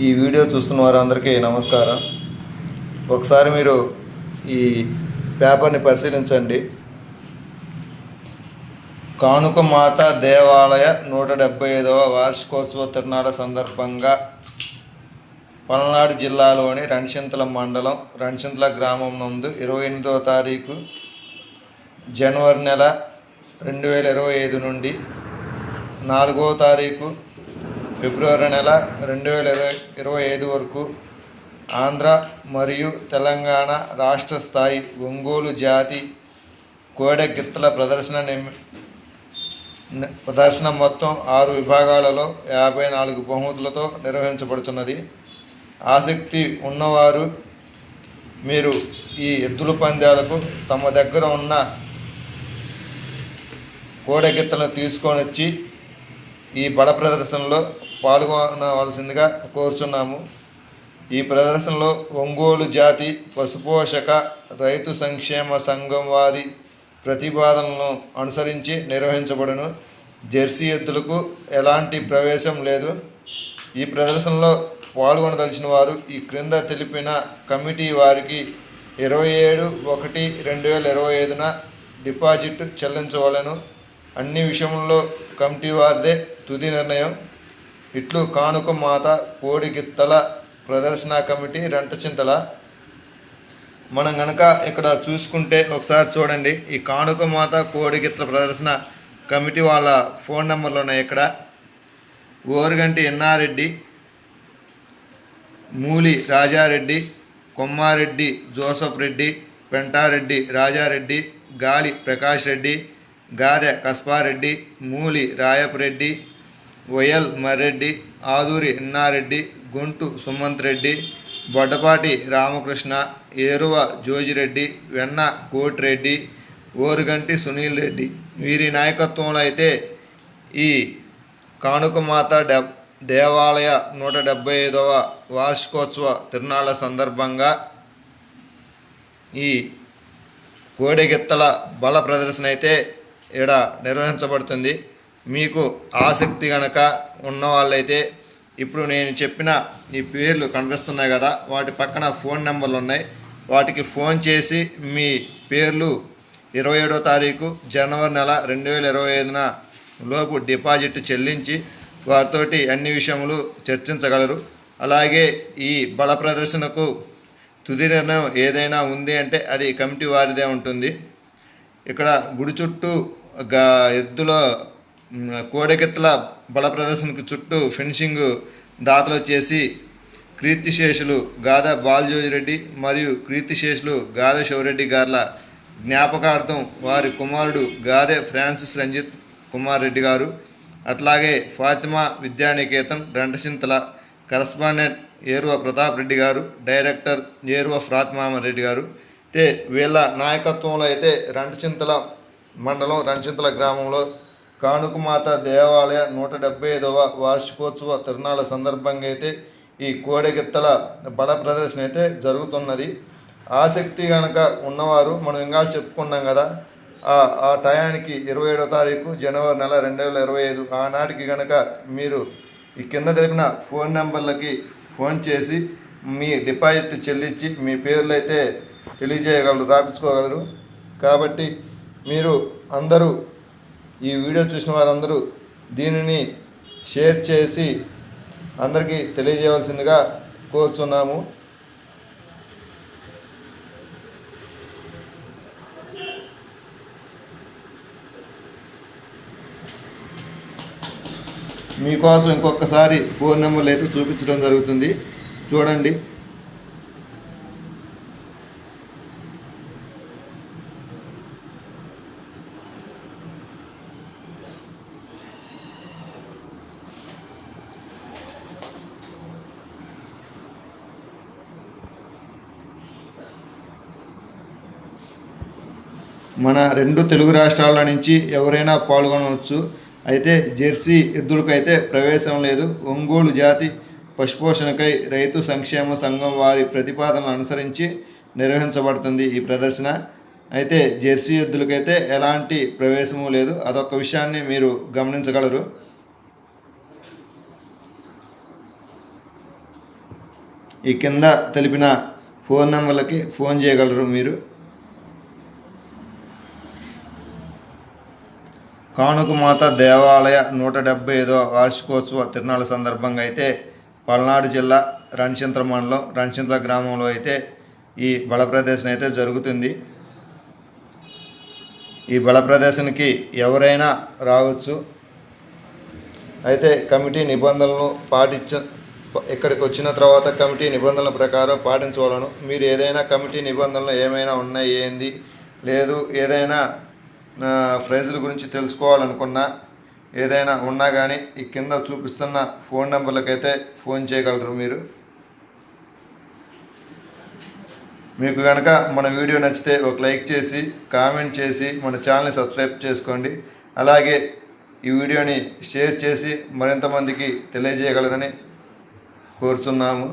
ఈ వీడియో చూస్తున్న వారందరికీ నమస్కారం. ఒకసారి మీరు ఈ పేపర్ని పరిశీలించండి. కానుక మాత దేవాలయ నూట డెబ్బై ఐదవ వార్షికోత్సవ తిరునాళ్ళ సందర్భంగా పల్నాడు జిల్లాలోని రణిసింతల మండలం రణిసింతల గ్రామం నందు ఇరవై ఎనిమిదవ తారీఖు జనవరి నెల రెండు వేల ఇరవై ఐదు నుండి నాలుగవ తారీఖు ఫిబ్రవరి నెల రెండు వేల ఇరవై ఇరవై ఐదు వరకు ఆంధ్ర మరియు తెలంగాణ రాష్ట్ర స్థాయి ఒంగోలు జాతి కోడె గిత్తల ప్రదర్శన ప్రదర్శన మొత్తం ఆరు విభాగాలలో యాభై నాలుగు బహుమతులతో నిర్వహించబడుతున్నది ఆసక్తి ఉన్నవారు మీరు ఈ ఎద్దుల పందాలకు తమ దగ్గర ఉన్న కోడెగిత్తలను తీసుకొని వచ్చి ఈ బడ ప్రదర్శనలో పాల్గొనవలసిందిగా కోరుచున్నాము. ఈ ప్రదర్శనలో ఒంగోలు జాతి పశుపోషక రైతు సంక్షేమ సంఘం వారి ప్రతిపాదనలను అనుసరించి నిర్వహించబడును. జెర్సీ ఎద్దులకు ఎలాంటి ప్రవేశం లేదు. ఈ ప్రదర్శనలో పాల్గొనదలిచిన వారు ఈ క్రింద తెలిపిన కమిటీ వారికి ఇరవై ఏడు ఒకటి రెండు వేల ఇరవై ఐదున డిపాజిట్ చెల్లించవలను. అన్ని విషయంలో కమిటీ వారిదే తుది నిర్ణయం. ఇట్లు కానుక మాత కోడిగిత్తల ప్రదర్శన కమిటీ రెంటచింతల. మనం గనక ఇక్కడ చూసుకుంటే ఒకసారి చూడండి ఈ కానుక మాత కోడిగిత్తల ప్రదర్శన కమిటీ వాళ్ళ ఫోన్ నెంబర్లు ఉన్నాయి ఇక్కడ. ఓరుగంటి ఎన్నారెడ్డి మూలి రాజారెడ్డి కొమ్మారెడ్డి జోసఫ్ రెడ్డి పెంటారెడ్డి రాజారెడ్డి గాలి ప్రకాష్ రెడ్డి గాదె కస్పారెడ్డి మూలి రాయపరెడ్డి వయల్ మర్రెడ్డి ఆదూరి ఇన్నారెడ్డి గుంటు సుమంత్ రెడ్డి బొడ్డపాటి రామకృష్ణ ఏరువ జోజిరెడ్డి వెన్న కోటిరెడ్డి ఓరుగంటి సునీల్ రెడ్డి వీరి నాయకత్వంలో అయితే ఈ కానుకమాత డెబ్ దేవాలయ నూట డెబ్బై ఐదవ వార్షికోత్సవ తిరునాళ్ళ సందర్భంగా ఈ కోడెగిత్తల బల ప్రదర్శన అయితే ఇక్కడ నిర్వహించబడుతుంది. మీకు ఆసక్తి గనక ఉన్న వాళ్ళైతే ఇప్పుడు నేను చెప్పిన ఈ పేర్లు కనిపిస్తున్నాయి కదా వాటి పక్కన ఫోన్ నెంబర్లు ఉన్నాయి. వాటికి ఫోన్ చేసి మీ పేర్లు ఇరవై ఏడో తారీఖు జనవరి నెల రెండు వేల ఇరవై ఐదున లోపు డిపాజిట్ చెల్లించి వారితోటి అన్ని విషయములు చర్చించగలరు. అలాగే ఈ బల ప్రదర్శనకు తుది నిర్ణయం ఏదైనా ఉంది అంటే అది కమిటీ వారిదే ఉంటుంది. ఇక్కడ గుడి చుట్టూ గా ఎద్దులో కోడెకెత్తుల బల ప్రదర్శనకు చుట్టూ ఫినిషింగ్ దాతలు చేసి కీర్తిశేషులు గాద బాలజోజిరెడ్డి మరియు కీర్తిశేషులు గాద శివరెడ్డి గార్ల జ్ఞాపకార్థం వారి కుమారుడు గాదె ఫ్రాన్సిస్ రంజిత్ కుమార్ రెడ్డి గారు అట్లాగే ఫాతిమా విద్యానికేతన్ రెంటచింతల కరస్పాండెంట్ ఏరువ ప్రతాప్ రెడ్డి గారు డైరెక్టర్ ఏరువ ఫాతిమా రెడ్డి గారు. అయితే వీళ్ళ నాయకత్వంలో అయితే రెంటచింతల మండలం రంచింతల గ్రామంలో కానుకమాత దేవాలయ నూట డెబ్బై ఐదవ వార్షికోత్సవ తిరునాళ్ళ సందర్భంగా అయితే ఈ కోడెగిత్తల బల ప్రదర్శన అయితే జరుగుతున్నది. ఆసక్తి కనుక ఉన్నవారు మనం ఇంకా చెప్పుకున్నాం కదా ఆ ఆ టయానికి ఇరవై ఏడో తారీఖు జనవరి నెల రెండు వేల ఇరవై ఐదు ఆనాటికి కనుక మీరు ఈ కింద తెలిపిన ఫోన్ నెంబర్లకి ఫోన్ చేసి మీ డిపాజిట్ చెల్లించి మీ పేర్లు అయితే తెలియజేయగలరు రాపించుకోగలరు. కాబట్టి మీరు అందరూ ఈ వీడియో చూసిన వారందరూ దీనిని షేర్ చేసి అందరికీ తెలియజేయవలసిందిగా కోరుతున్నాము. మీకోసం ఇంకొకసారి ఫోన్ నెంబర్లు అయితే చూపించడం జరుగుతుంది. చూడండి. మన రెండు తెలుగు రాష్ట్రాల నుంచి ఎవరైనా పాల్గొనవచ్చు. అయితే జెర్సీ ఎద్దులకైతే ప్రవేశం లేదు. ఒంగోలు జాతి పశుపోషణకై రైతు సంక్షేమ సంఘం వారి ప్రతిపాదనలు అనుసరించి నిర్వహించబడుతుంది ఈ ప్రదర్శన. అయితే జెర్సీ ఎద్దులకైతే ఎలాంటి ప్రవేశము లేదు. అదొక విషయాన్ని మీరు గమనించగలరు. ఈ కింద తెలిపిన ఫోన్ నెంబర్లకి ఫోన్ చేయగలరు మీరు. కానుకమాత దేవాలయ నూట డెబ్బై ఐదో వార్షికోత్సవ తిరునాళ్ళ సందర్భంగా అయితే పల్నాడు జిల్లా రణచింత్ర మండలం రణచింత్ర గ్రామంలో అయితే ఈ బల ప్రదర్శన అయితే జరుగుతుంది. ఈ బల ప్రదర్శనకి ఎవరైనా రావచ్చు. అయితే కమిటీ నిబంధనలను పాటించ ఇక్కడికి వచ్చిన తర్వాత కమిటీ నిబంధనల ప్రకారం పాటించవలను. మీరు ఏదైనా కమిటీ నిబంధనలు ఏమైనా ఉన్నాయి ఏంది? లేదు. ఏదైనా ఆ, ప్రైజుల గురించి తెలుసుకోవాలనుకున్నా ఏదైనా ఉన్నా కానీ ఈ కింద చూపిస్తున్న ఫోన్ నెంబర్లకైతే ఫోన్ చేయగలరు మీరు. మీకు కనుక మన వీడియో నచ్చితే ఒక లైక్ చేసి కామెంట్ చేసి మన ఛానల్ని సబ్స్క్రైబ్ చేసుకోండి. అలాగే ఈ వీడియోని షేర్ చేసి మరింత మందికి తెలియజేయగలరని కోరుతున్నాము